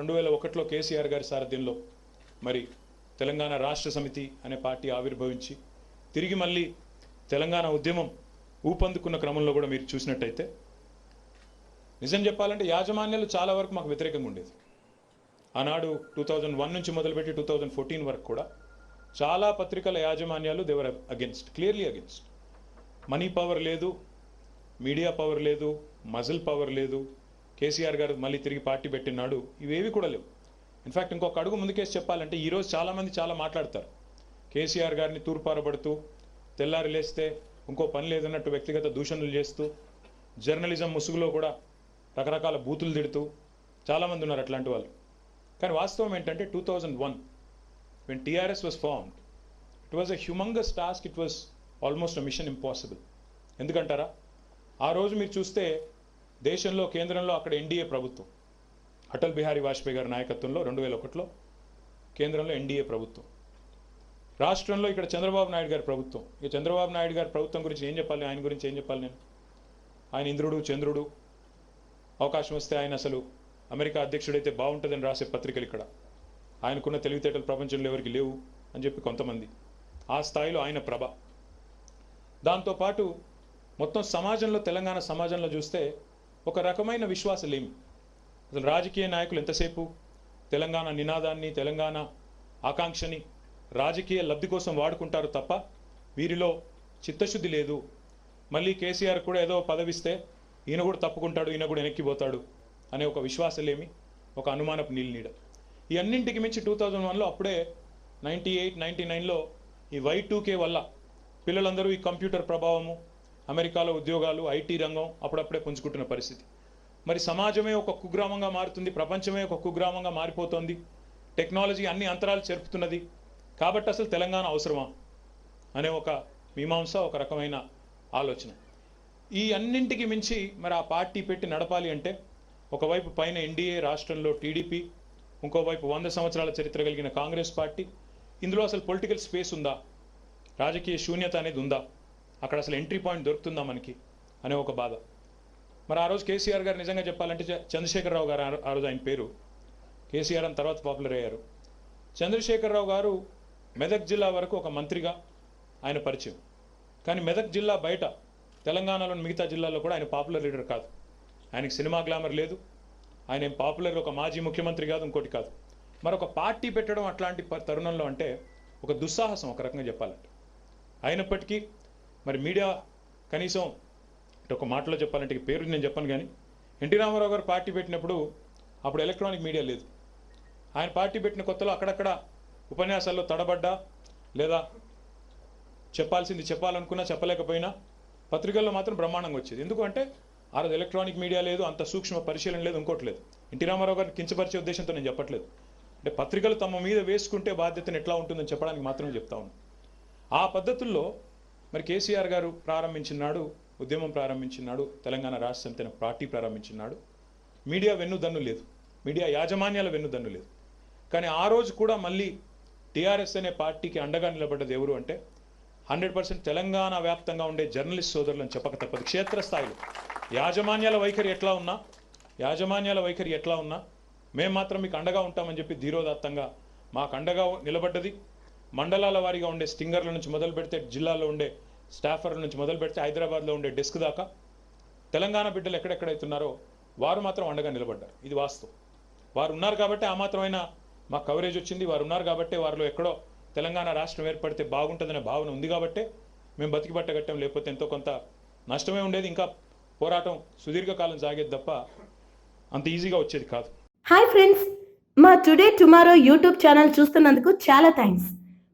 రెండు వేల ఒకటిలో కేసీఆర్ గారి సారథ్యంలో మరి తెలంగాణ రాష్ట్ర సమితి అనే పార్టీ ఆవిర్భవించి తిరిగి మళ్ళీ తెలంగాణ ఉద్యమం ఊపందుకున్న క్రమంలో కూడా మీరు చూసినట్టయితే నిజం చెప్పాలంటే యాజమాన్యాలు చాలా వరకు మాకు వ్యతిరేకంగా ఉండేది. ఆనాడు టూ థౌజండ్ వన్ నుంచి మొదలుపెట్టి టూ థౌజండ్ ఫోర్టీన్ వరకు కూడా చాలా పత్రికల యాజమాన్యాలు they were against clearly against money power లేదు మీడియా పవర్ లేదు మజిల్ పవర్ లేదు కేసీఆర్ గారు మళ్ళీ తిరిగి పార్టీ పెట్టినాడు. ఇవేవి కూడా లేవు. ఇన్ఫాక్ట్ ఇంకొక అడుగు ముందుకేసి చెప్పాలంటే ఈరోజు చాలామంది చాలా మాట్లాడతారు. కేసీఆర్ గారిని తూర్పారబడుతూ తెల్లారి లేస్తే ఇంకో పని లేదన్నట్టు వ్యక్తిగత దూషణలు చేస్తూ జర్నలిజం ముసుగులో కూడా రకరకాల బూతులు తిడుతూ చాలామంది ఉన్నారు అట్లాంటి వాళ్ళు. కానీ వాస్తవం ఏంటంటే two thousand one when TRS was formed it was a humongous task it was almost mission impossible ఎందుకంటారా? ఆ రోజు మీరు చూస్తే దేశంలో కేంద్రంలో అక్కడ ఎన్డీఏ ప్రభుత్వం. అటల్ బిహారీ వాజ్పేయి గారి నాయకత్వంలో రెండు వేల ఒకటిలో కేంద్రంలో ఎన్డీఏ ప్రభుత్వం. రాష్ట్రంలో ఇక్కడ చంద్రబాబు నాయుడు గారి ప్రభుత్వం. ఇక చంద్రబాబు నాయుడు గారి ప్రభుత్వం గురించి ఏం చెప్పాలి? ఆయన గురించి ఏం చెప్పాలి నేను? ఆయన ఇంద్రుడు చంద్రుడు. అవకాశం వస్తే ఆయన అసలు అమెరికా అధ్యక్షుడైతే బాగుంటుందని రాసే పత్రికలు ఇక్కడ. ఆయనకున్న తెలివితేటలు ప్రపంచంలో ఎవరికి లేవు అని చెప్పి కొంతమంది. ఆ స్థాయిలో ఆయన ప్రభ. దాంతోపాటు మొత్తం సమాజంలో తెలంగాణ సమాజంలో చూస్తే ఒక రకమైన విశ్వాసలేమి. అసలు రాజకీయ నాయకులు ఎంతసేపు? తెలంగాణ నినాదాన్ని తెలంగాణ ఆకాంక్షని రాజకీయ లబ్ధి కోసం వాడుకుంటారు తప్ప వీరిలో చిత్తశుద్ధి లేదు. మళ్ళీ కేసీఆర్ కూడా ఏదో పదవిస్తే ఈయన కూడా తప్పుకుంటాడు ఈయన కూడా వెనక్కిపోతాడు అనే ఒక విశ్వాసలేమి ఒక అనుమానపు నీళ్ళ నీడ ఈ అన్నింటికి మించి టూ థౌజండ్ వన్లో అప్పుడే నైంటీ ఎయిట్ నైంటీ నైన్లో ఈ వై టూకే వల్ల పిల్లలందరూ ఈ కంప్యూటర్ ప్రభావము అమెరికాలో ఉద్యోగాలు ఐటీ రంగం అప్పుడప్పుడే పుంజుకుంటున్న పరిస్థితి. మరి సమాజమే ఒక కుగ్రామంగా మారుతుంది ప్రపంచమే ఒక కుగ్రామంగా మారిపోతుంది. టెక్నాలజీ అన్ని అంతరాలు చెరుపుతున్నది. కాబట్టి అసలు తెలంగాణ అవసరమా? అనే ఒక మీమాంస ఒక రకమైన ఆలోచన. ఈ అన్నింటికి మించి మరి ఆ పార్టీ పెట్టి నడపాలి అంటే ఒకవైపు పైన ఎన్డీఏ రాష్ట్రంలో టీడీపీ ఇంకోవైపు వంద సంవత్సరాల చరిత్ర కలిగిన కాంగ్రెస్ పార్టీ. ఇందులో అసలు పొలిటికల్ స్పేస్ ఉందా? రాజకీయ శూన్యత అనేది ఉందా? అక్కడ అసలు ఎంట్రీ పాయింట్ దొరుకుతుందా మనకి అనే ఒక బాధ. మరి ఆ రోజు కేసీఆర్ గారు నిజంగా చెప్పాలంటే చంద్రశేఖరరావు గారు ఆ- రోజు ఆయన పేరు. కేసీఆర్ అని తర్వాత పాపులర్ అయ్యారు. చంద్రశేఖరరావు గారు మెదక్ జిల్లా వరకు ఒక మంత్రిగా ఆయన పరిచయం. కానీ మెదక్ జిల్లా బయట తెలంగాణలోని మిగతా జిల్లాల్లో కూడా ఆయన పాపులర్ లీడర్ కాదు. ఆయనకి సినిమా గ్లామర్ లేదు. ఆయన ఏం పాపులర్ ఒక మాజీ ముఖ్యమంత్రి కాదు ఇంకోటి కాదు. మరొక పార్టీ పెట్టడం అట్లాంటి ప- తరుణంలో అంటే ఒక దుస్సాహసం ఒక రకంగా చెప్పాలంటే. అయినప్పటికీ మరి మీడియా కనీసం ఒక మాటలో చెప్పాలంటే పేరు నేను చెప్పను కానీ ఎన్టీ రామారావు గారు పార్టీ పెట్టినప్పుడు అప్పుడు ఎలక్ట్రానిక్ మీడియా లేదు. ఆయన పార్టీ పెట్టిన కొత్తలో అక్కడక్కడ ఉపన్యాసాల్లో తడబడ్డా లేదా చెప్పాల్సింది చెప్పాలనుకున్నా చెప్పలేకపోయినా పత్రికల్లో మాత్రం బ్రహ్మాండంగా వచ్చేది. ఎందుకంటే ఆ రోజు ఎలక్ట్రానిక్ మీడియా లేదు అంత సూక్ష్మ పరిశీలన లేదు ఇంకోటి లేదు. ఎన్టీ రామారావు గారిని కించపరిచే ఉద్దేశంతో నేను చెప్పట్లేదు. అంటే పత్రికలు తమ మీద వేసుకుంటే బాధ్యతను ఎట్లా ఉంటుందని చెప్పడానికి మాత్రమే చెప్తా ఉన్నాను ఆ పద్ధతుల్లో మరి కేసీఆర్ గారు ప్రారంభించినాడు ఉద్యమం ప్రారంభించినాడు తెలంగాణ రాష్ట్ర సమితి అనే పార్టీ ప్రారంభించినాడు మీడియా వెన్నుదన్ను లేదు. మీడియా యాజమాన్యాల వెన్నుదన్ను లేదు. కానీ ఆ రోజు కూడా మళ్ళీ టీఆర్ఎస్ అనే పార్టీకి అండగా నిలబడ్డది ఎవరు అంటే హండ్రెడ్ పర్సెంట్ తెలంగాణ వ్యాప్తంగా ఉండే జర్నలిస్ట్ సోదరులను చెప్పక తప్పదు. క్షేత్రస్థాయిలో. యాజమాన్యాల వైఖరి ఎట్లా ఉన్నా యాజమాన్యాల వైఖరి ఎట్లా ఉన్నా మేము మాత్రం మీకు అండగా ఉంటామని చెప్పి ధీరోదాత్తంగా మాకు అండగా నిలబడ్డది. మండలాల వారీగా ఉండే స్టింగర్ల నుంచి మొదలు పెడితే జిల్లాలో ఉండే స్టాఫర్ల నుంచి మొదలు పెడితే హైదరాబాద్లో ఉండే డెస్క్ దాకా తెలంగాణ బిడ్డలు ఎక్కడెక్కడైతున్నారో వారు మాత్రం అండగా నిలబడ్డారు. ఇది వాస్తవం. వారు ఉన్నారు కాబట్టి ఆ మాత్రమైన మా కవరేజ్ వచ్చింది. వారు ఉన్నారు కాబట్టి వారిలో ఎక్కడో తెలంగాణ రాష్ట్రం ఏర్పడితే బాగుంటుందనే భావన ఉంది కాబట్టే మేము బతికి పట్టగట్టాం లేకపోతే ఎంతో కొంత నష్టమే ఉండేది. ఇంకా పోరాటం సుదీర్ఘకాలం సాగేది తప్ప అంత ఈజీగా వచ్చేది కాదు. హాయ్ ఫ్రెండ్స్ మా టుడే టుమారో యూట్యూబ్ ఛానల్ చూస్తున్నందుకు చాలా థ్యాంక్స్